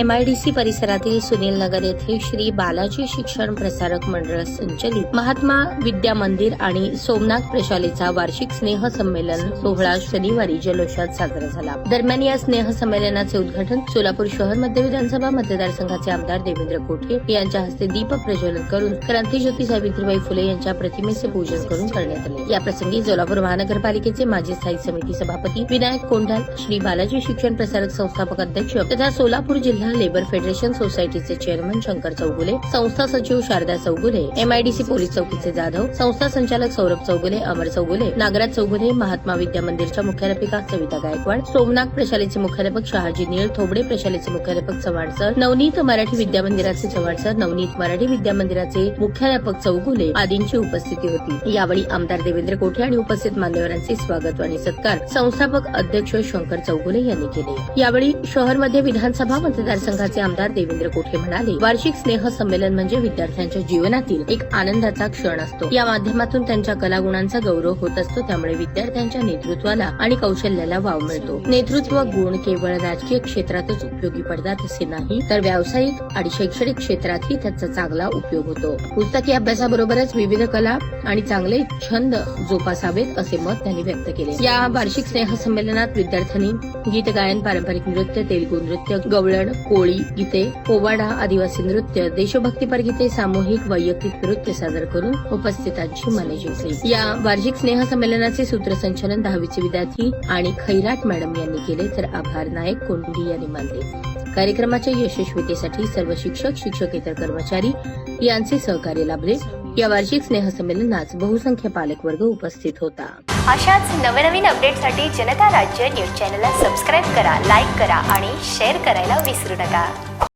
M I D C परिसरातील सुनील नगर येथे श्री बालाजी शिक्षण प्रसारक मंडळ संचलित महात्मा विद्या मंदिर आणि सोमनाथ प्रशालेचा वार्षिक स्नेह संमेलन सोहळा शनिवारी जल्लोषात साजरा झाला. दरम्यान या स्नेह संमेलनाचे उद्घाटन सोलापूर शहर मध्य विधानसभा मतदारसंघाचे आमदार देवेंद्र कोठे यांच्या हस्ते दीप प्रज्वलन करून क्रांतीज्योती सावित्रीबाई फुले यांच्या प्रतिमेचे पूजन करून करण्यात आले. या प्रसंगी सोलापूर महानगरपालिकेचे माजी स्थायी समिती सभापती विनायक कोंढाल श्री बालाजी शिक्षण प्रसारक संस्थापक अध्यक्ष तथा सोलापूर जिल्हा लेबर फेडरेशन सोसायटीचे चेअरमन शंकर चौगुले संस्था सचिव शारदा चौगुले एमआयडीसी पोलीस चौकीचे जाधव संस्था संचालक सौरभ चौगुले अमर चौगुले नागराज चौगुले महात्मा विद्या मंदिरच्या मुख्याध्यापिका सविता गायकवाड सोमनाथ प्रशालेचे मुख्याध्यापक शहाजी निळ थोबडे प्रशालेचे मुख्याध्यापक चव्हाण सर नवनीत मराठी विद्या मंदिराचे चव्हाण सर नवनीत मराठी विद्या मंदिराचे मुख्याध्यापक चौगुले आदींची उपस्थिती होती. यावेळी आमदार देवेंद्र कोठे आणि उपस्थित मान्यवरांचे स्वागत आणि सत्कार संस्थापक अध्यक्ष शंकर चौगुले यांनी केले. यावेळी शहरमध्ये विधानसभा संघाचे आमदार देवेंद्र कोठे म्हणाले वार्षिक स्नेह संमेलन म्हणजे विद्यार्थ्यांच्या जीवनातील एक आनंदाचा क्षण असतो. या माध्यमातून त्यांच्या कलागुणांचा गौरव होत असतो त्यामुळे विद्यार्थ्यांच्या नेतृत्वाला आणि कौशल्याला वाव मिळतो. नेतृत्व गुण केवळ राजकीय क्षेत्रातच उपयोगी पडतात असे नाही तर व्यावसायिक आणि शैक्षणिक क्षेत्रातही त्याचा चांगला उपयोग होतो. पुस्तकी अभ्यासाबरोबरच विविध कला आणि चांगले छंद जोपासावेत असे मत त्यांनी व्यक्त केले. या वार्षिक स्नेह संमेलनात विद्यार्थ्यांनी गीत गायन पारंपरिक नृत्य तेलगू नृत्य गवळण कोळी गीते पोवाडा आदिवासी नृत्य देशभक्तीपर गीते सामूहिक वैयक्तिक नृत्य सादर करून उपस्थितांची मने जिंकली. या वार्षिक स्नेह संमेलनाचे सूत्रसंचालन दहावीचे विद्यार्थी आणि खैराट मॅडम यांनी केले तर आभार नायक कोंडी यांनी मानले. कार्यक्रमाच्या यशस्वीतेसाठी सर्व शिक्षक शिक्षकेतर कर्मचारी यांचे सहकार्य लाभले. या वार्षिक स्नेहसंमेलनात बहुसंख्य पालक वर्ग उपस्थित होता. अशाच नवनवीन अपडेटसाठी जनता राज्य न्यूज चॅनलला सबस्क्राईब करा लाईक करा आणि शेअर करायला विसरू नका.